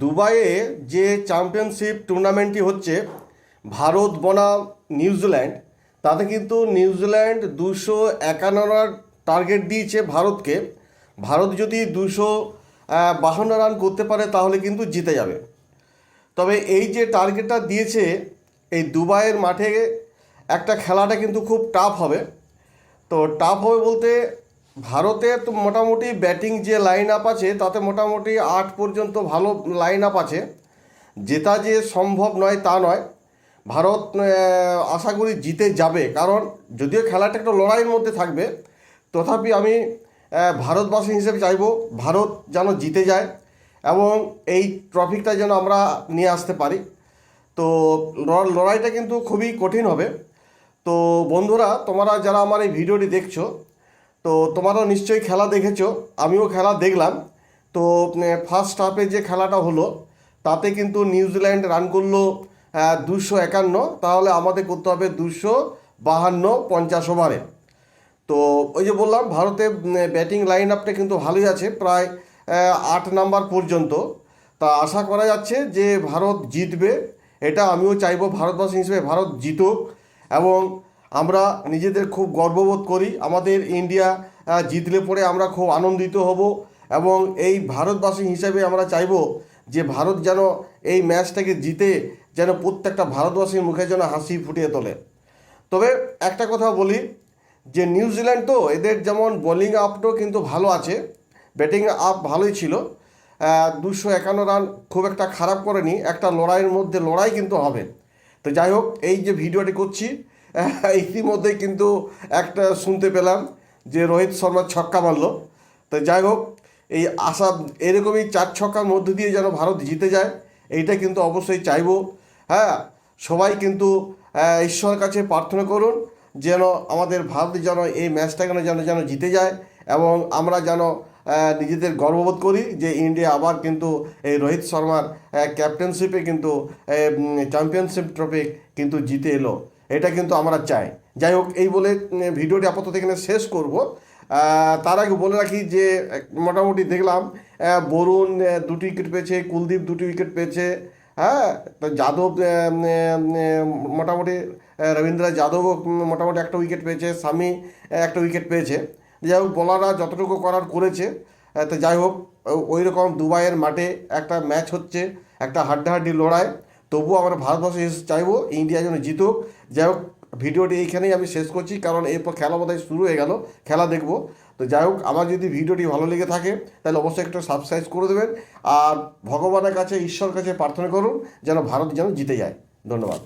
দুবাইয়ে যে চ্যাম্পিয়নশিপ টুর্নামেন্টটি হচ্ছে, ভারত, বনাম নিউজিল্যান্ড তাতে কিন্তু নিউজিল্যান্ড দুশো একান্ন রান টার্গেট দিয়েছে ভারতকে। ভারত যদি দুশো বাহান্ন রান করতে পারে, তাহলে কিন্তু জিতে যাবে। তবে এই যে টার্গেটটা দিয়েছে, এই দুবাইয়ের মাঠে একটা খেলাটা কিন্তু খুব টাফ হবে। তো টাফ হবে বলতে ভারতের তো মোটামুটি ব্যাটিং যে লাইন আপ আছে, তাতে মোটামুটি আট পর্যন্ত ভালো লাইন আপ আছে। জেতা যে সম্ভব নয় তা নয়। ভারত আশা করি জিতে যাবে। কারণ যদিও খেলাটা একটা লড়াইয়ের মধ্যে থাকবে, তথাপি আমি ভারতবাসী হিসেবে চাইব ভারত যেন জিতে যায় এবং এই ট্রফিকটা যেন আমরা নিয়ে আসতে পারি। তো লড়- লড়াইটা কিন্তু খুবই কঠিন হবে। তো বন্ধুরা, তোমরা যারা আমার এই ভিডিওটি দেখছ তো তোমরাও নিশ্চয়ই খেলা দেখেছ, আমিও খেলা দেখলাম। তো ফার্স্ট হাফে যে খেলাটা হলো, তাতে কিন্তু নিউজিল্যান্ড রান করল দুশো একান্ন, তাহলে আমাদের করতে হবে দুশো বাহান্ন পঞ্চাশ ওভারে তো, ওই যে বললাম, ভারতের ব্যাটিং লাইন আপটা কিন্তু ভালোই আছে, প্রায় আট নাম্বার পর্যন্ত। তা আশা করা যাচ্ছে যে ভারত জিতবে, এটা আমিও চাইব ভারতবাসী হিসেবে ভারত জিতুক। এবং আমরা নিজেদের খুব গর্ববোধ করি। আমাদের ইন্ডিয়া জিতলে পরে আমরা খুব আনন্দিত হব এবং এই ভারতবাসী হিসাবে আমরা চাইব যে ভারত যেন এই ম্যাচটাকে জিতে, যেন প্রত্যেকটা ভারতবাসীর মুখে যেন হাসি ফুটিয়ে তোলে। তবে একটা কথা বলি, যে নিউজিল্যান্ড তো এদের যেমন বোলিং আপটাও কিন্তু ভালো আছে, ব্যাটিং আপ ভালোই ছিল। দুশো একান্ন রান খুব একটা খারাপ করেনি, একটা লড়াইয়ের মধ্যে লড়াই কিন্তু হবে। তো যাই হোক, এই যে ভিডিওটি করছি ইতিমধ্যেই কিন্তু একটা শুনতে পেলাম যে রোহিত শর্মা ছক্কা মারলো। তো যাই হোক, এই আশা এরকমই চার ছক্কার মধ্যে দিয়ে যেন ভারত জিতে যায়, এইটা কিন্তু অবশ্যই চাইব। হ্যাঁ সবাই কিন্তু ঈশ্বরের কাছে প্রার্থনা করুন যেন আমাদের ভারত যেন এই ম্যাচটা যেন যেন যেন জিতে যায় এবং আমরা যেন নিজেদের গর্ববোধ করি যে ইন্ডিয়া আবার কিন্তু এই রোহিত শর্মার ক্যাপ্টেনশিপে কিন্তু চ্যাম্পিয়নশিপ ট্রফি কিন্তু জিতে এলো। এটা কিন্তু আমরা চাই। যাই হোক এই বলে ভিডিওটি আপাতত এখানে শেষ করব। তার আগে বলে রাখি যে, মোটামুটি দেখলাম বরুণ দুটি উইকেট পেয়েছে, কুলদীপ দুটি উইকেট পেয়েছে হ্যাঁ? তো যাদব মোটামুটি রবীন্দ্র যাদবও মোটামুটি একটা উইকেট পেয়েছে স্বামী একটা উইকেট পেয়েছে। যাই হোক বলাররা যতটুকু করার করেছে তো যাই হোক ওই রকম দুবাইয়ের মাঠে একটা ম্যাচ হচ্ছে, একটা হাড্ডাহাড্ডি লড়াই। তবুও আমরা ভারতবর্ষ চাইব, ইন্ডিয়া যেন জিতুক। যাই হোক, ভিডিওটি এইখানেই আমি শেষ করছি, কারণ এরপর খেলা বোধহয় শুরু হয়ে গেল, খেলা দেখব। তো যাই হোক, আমার যদি ভিডিওটি ভালো লেগে থাকে, তাহলে অবশ্যই একটু সাবস্ক্রাইব করে দেবেন, আর ভগবানের কাছে ঈশ্বর কাছে প্রার্থনা করুন, যেন ভারত যেন জিতে যায়। ধন্যবাদ।